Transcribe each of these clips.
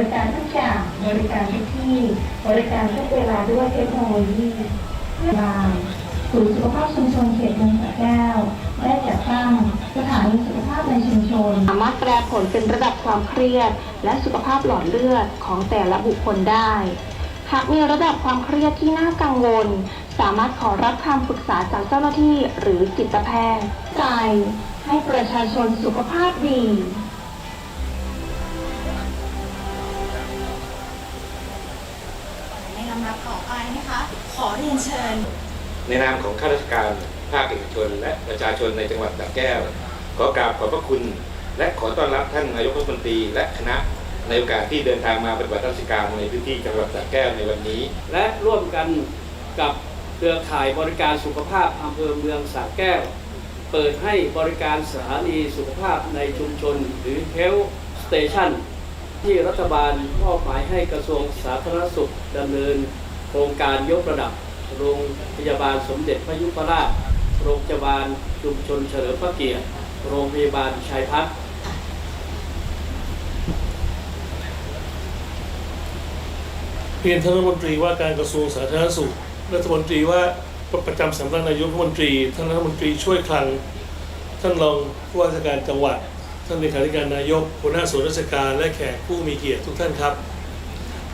ริการทุกอย่างบริการทุกที่ บริการทุกเวลาด้วยเทคโนโลยีบางศูนย์สุขภาพชุมชนเขตเมืองสระแก้วได้จัดตั้งสถานีสุขภาพในชุมชน สามารถแปลผลเป็นระดับความเครียด และสุขภาพหลอดเลือดของแต่ละบุคคลได้หากมีระดับความเครียดที่น่ากังวล สามารถขอรับคำปรึกษาจากเจ้าหน้าที่หรือจิตแพทย์ใจให้ประชาชนสุขภาพดี นับต่อไปนะคะ ขอเรียนเชิญ ในนามของข้าราชการภาคเอกชน และประชาชนในจังหวัดสระแก้ว ขอกราบขอบพระคุณ และขอต้อนรับท่านนายกรัฐมนตรีและคณะในโอกาสที่เดินทางมาปฏิบัติราชการในพื้นที่จังหวัดสระแก้วในวันนี้ และร่วมกันกับเครือข่ายบริการสุขภาพอำเภอเมืองสระแก้ว เปิดให้บริการสถานีสุขภาพในชุมชนหรือ Health Station ที่รัฐบาลมอบหมายให้กระทรวงสาธารณสุขดำเนิน โครงการยกระดับ โรงพยาบาลสมเด็จพระยุพราช โรงพยาบาลชุมชนเฉลิมพระเกียรติ โรงพยาบาลชัยพัฒน์เรียนท่านรัฐมนตรีว่าการกระทรวงสาธารณสุข รัฐมนตรีว่าประจำสำนักนายกรัฐมนตรี ท่านรัฐมนตรีช่วยคลัง ท่านรองผู้ว่าราชการจังหวัด ท่านเลขาธิการนายกหัวหน้าส่วนราชการและแขกผู้มีเกียรติทุกท่านครับ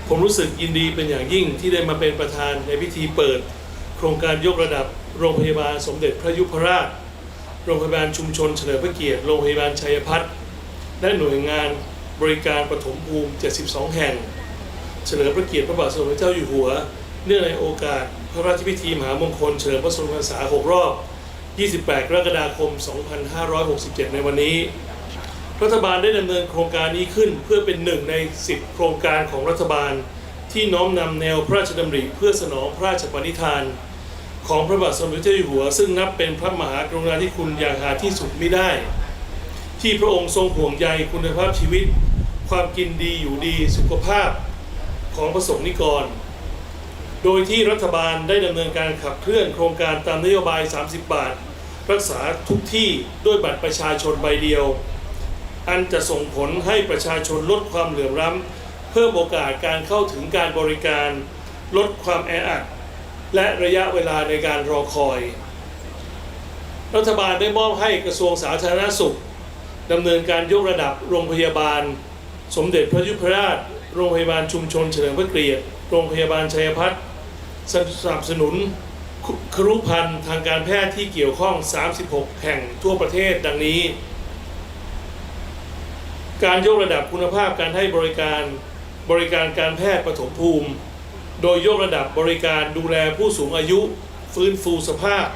ผมรู้สึกยินดีเป็นอย่างยิ่งที่ได้มาเป็นประธานในพิธีเปิด โครงการยกระดับโรงพยาบาลสมเด็จพระยุพราช โรงพยาบาลชุมชนเฉลิมพระเกียรติ โรงพยาบาลชัยพัฒน์และหน่วยงานบริการปฐมภูมิ 72 แห่ง เฉลิมพระเกียรติพระบาทสมเด็จเจ้าอยู่หัว เนื่องในโอกาสพระราชพิธีมหามงคลเฉลิมพระชนมพรรษา 6 รอบ 28 กรกฎาคม 2567 ในวันนี้ รัฐบาลได้ดำเนินโครงการนี้ขึ้น เพื่อเป็นหนึ่งใน 10 โครงการของรัฐบาล ที่น้อมนำแนวพระราชดำริเพื่อสนองพระราชปณิธาน ของพระบาทสมเด็จพระเจ้าอยู่หัว ซึ่งนับเป็นพระมหากรุณาธิคุณอย่างหาที่สุดไม่ได้ ที่พระองค์ทรงห่วงใยคุณภาพชีวิต ความกินดีอยู่ดีสุขภาพของประสงค์นิกร โดยที่รัฐบาลได้ดำเนินการขับเคลื่อนโครงการตามนโยบาย 30 บาท รักษาทุกที่ด้วยบัตรประชาชนใบเดียว อันจะส่งผลให้ประชาชนลดความเหลื่อมล้ำ เพิ่มโอกาสการเข้าถึงการบริการ ลดความแออัด และระยะเวลาในการรอคอย รัฐบาลได้มอบให้กระทรวงสาธารณสุขดำเนินการยกระดับโรงพยาบาล สมเด็จพระยุพราช โรงพยาบาลชุมชนเฉลิมพระเกียรติโรงพยาบาลชัยพัฒน์สนับสนุนคุครุพันธ์ทางการแพทย์ที่เกี่ยวข้อง 36 แห่งทั่วประเทศดังนี้ การยกระดับคุณภาพการให้บริการบริการการแพทย์ปฐมภูมิ โดยยกระดับบริการดูแลผู้สูงอายุ ฟื้นฟูสภาพ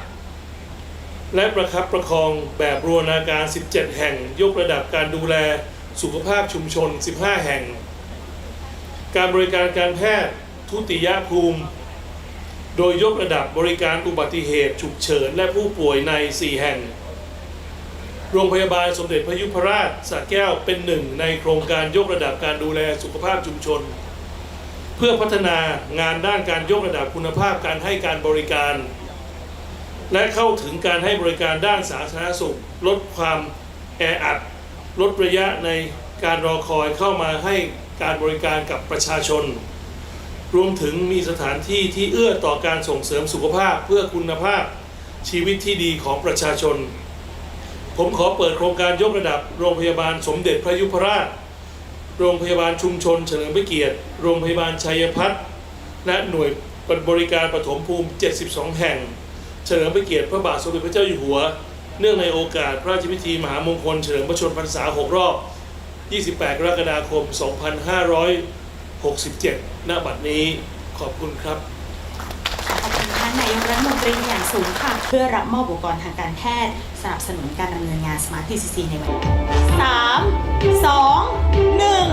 และประคับประคองแบบรวนาการ 17 แห่ง ยกระดับการดูแลสุขภาพชุมชน 15 แห่ง การบริการการแพทย์ทุติยภูมิ โดยยกระดับบริการอุบัติเหตุฉุกเฉินและผู้ป่วยใน 4 แห่ง โรงพยาบาลสมเด็จพระยุพราชสระแก้วเป็นหนึ่งในโครงการยกระดับการดูแลสุขภาพชุมชน เพื่อพัฒนางานด้านการยกระดับคุณภาพการให้การบริการ และเข้าถึงการให้บริการด้านสาธารณสุข ลดความแออัด ลดระยะในการรอคอยเข้ามาให้การบริการกับประชาชน รวมถึงมีสถานที่ที่เอื้อต่อการส่งเสริมสุขภาพเพื่อคุณภาพชีวิตที่ดีของประชาชน ผมขอเปิดโครงการยกระดับโรงพยาบาลสมเด็จพระยุพราช โรงพยาบาลชุมชนเฉลิมพระเกียรติ โรงพยาบาลชัยพัฒน์และหน่วยบริการปฐมภูมิ 72 แห่ง เฉลิมพระเกียรติพระบาทสมเด็จพระเจ้าอยู่หัว เนื่องในโอกาสพระราชพิธีมหามงคลเฉลิมพระชนมพรรษา 6 รอบ 28 กรกฎาคม 2567 ณ บัดนี้ขอบคุณครับ นายกรัฐมนตรีอย่างสูงค่ะ เพื่อรับมอบอุปกรณ์ทางการแพทย์ สนับสนุนการดำเนินงานสมาร์ทซีซีในวันนี้3 2ง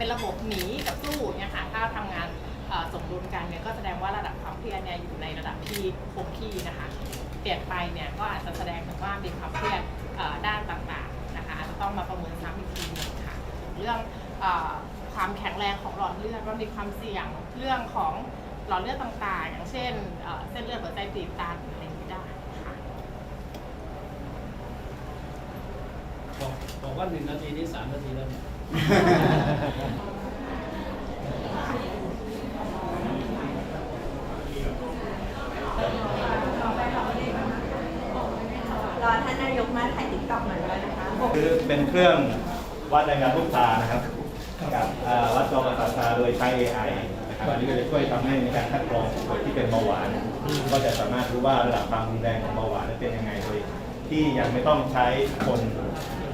เป็นระบบหนีกับสู้เนี่ยค่ะถ้าทำงานสมดุลกันเนี่ยก็แสดงว่าระดับความเครียดเนี่ยอยู่ในระดับที่คงที่นะคะ เปลี่ยนไปเนี่ยก็อาจจะแสดงถึงว่ามีความเครียดด้านต่างๆนะคะอาจจะต้องมาประเมินซ้ำอีกทีหนึงค่ะเรื่องอความแข็งแรงของหลอดเลือดว่ามีความเสี่ยงเรื่องของหลอดเลือดต่างๆ อย่างเช่นเส้นเลือดหัวใจตีบตันอะไรอย่างนี้ได้ค่ะบอกบอกว่าหนึ่งนาทีนี่สามนาทีแล้วเนี่ย รอท่านนายกมาถ่ายติ๊กต็อกหน่อยด้วยนะคะ คือ เครื่องวัดแรงดันลูกตานะครับกับวัดจอประสาทตาโดยใช้ AI นะครับอันนี้ก็จะช่วยทำให้ในการคัดกรองผู้ป่วยที่เป็นเบาหวาน ก็จะสามารถรู้ว่าระดับความรุนแรงของเบาหวานนั้นเป็นยังไงโดยที่ยังไม่ต้องใช้คน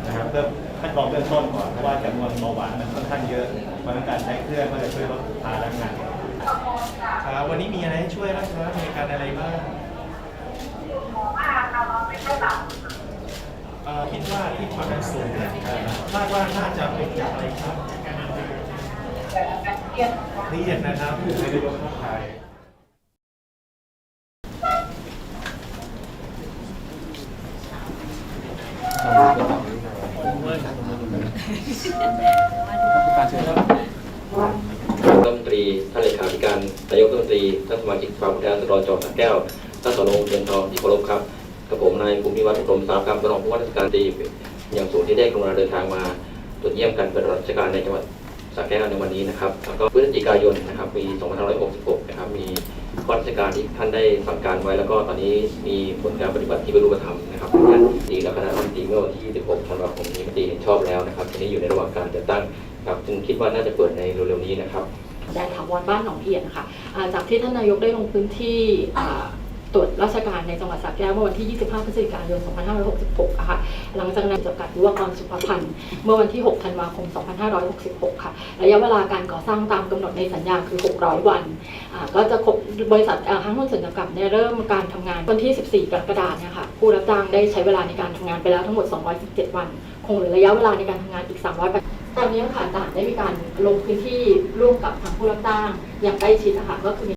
นะครับเพื่อคัดกรองเบื้องต้นก่อนเพราะว่าจำนวนเบาหวานมันค่อนข้างเยอะเพราะนั้นการใช้เครื่องก็จะช่วยลดภาระงานครับวันนี้มีอะไรให้ช่วยบ้างครับมีการอะไรบ้างเอ่อ คิดว่าที่ความดันสูงเนี่ยคาดว่าน่าจะเป็นจากอะไรครับเครียดนะครับไม่ได้ลดค่าถ่ายรัฐมนตรีท่านเลขาธิการนายกรัฐมนตรีท่านสมาชิกสภาผู้แทนราษฎรจังหวัดสระแก้วท่านสนงเทียนทองที่เคารพครับ กับผมนายภูมิวัฒน์กรมสามคำรองผู้ว่าราชการดีอย่างสูงที่ได้กรุณาเดินทางมาตรวจเยี่ยมการปฏิบัติราชการในจังหวัดสระแก้วในวันนี้นะครับแล้วก็พฤศจิกายนนะครับปี 2566 นะครับมีข้อราชการที่ท่านได้สั่งการไว้ แล้วก็ตอนนี้มีผลการปฏิบัติที่บรรลุธรรมนะครับท่านดีและคณะรัฐมนตรีเมื่อวันที่ 16 ธันวาคมนี้มติเห็นชอบแล้วนะครับทีนี้อยู่ในระหว่างการจัดตั้งครับซึ่งคิดว่าน่าจะเปิดในเร็วๆนี้นะครับแดนถาวรบ้านหนองเอียดนะคะอ่าจากที่ท่านนายกได้ลงพื้นที่ ตรวจราชการในจังหวัดสระแก้วเมื่อวันที่ 25 พฤศจิกายน 2566 ค่ะ หลังจากนั้นจำกัดยุวกรสุขภัณฑ์เมื่อวันที่ 6 ธันวาคม 2566 ค่ะ ระยะเวลาการก่อสร้างตามกำหนดในสัญญาคือ 600 วันอ่าก็จะครบบริษัทอ่าห้างหุ้นส่วนจำกัดเนี่ยเริ่มการทำงานวันที่ 14 กรกฎาคมเนี่ยค่ะผู้รับจ้างได้ใช้เวลาในการทำงานไปแล้วทั้งหมด 217 วัน คงเหลือระยะเวลาในการทำงานอีก 300ตอนนี้ค่ะทหารได้มีการลงพื้นที่ร่วมกับทางผู้รับจ้างอย่างใกล้ชิดนะคะก็คือมี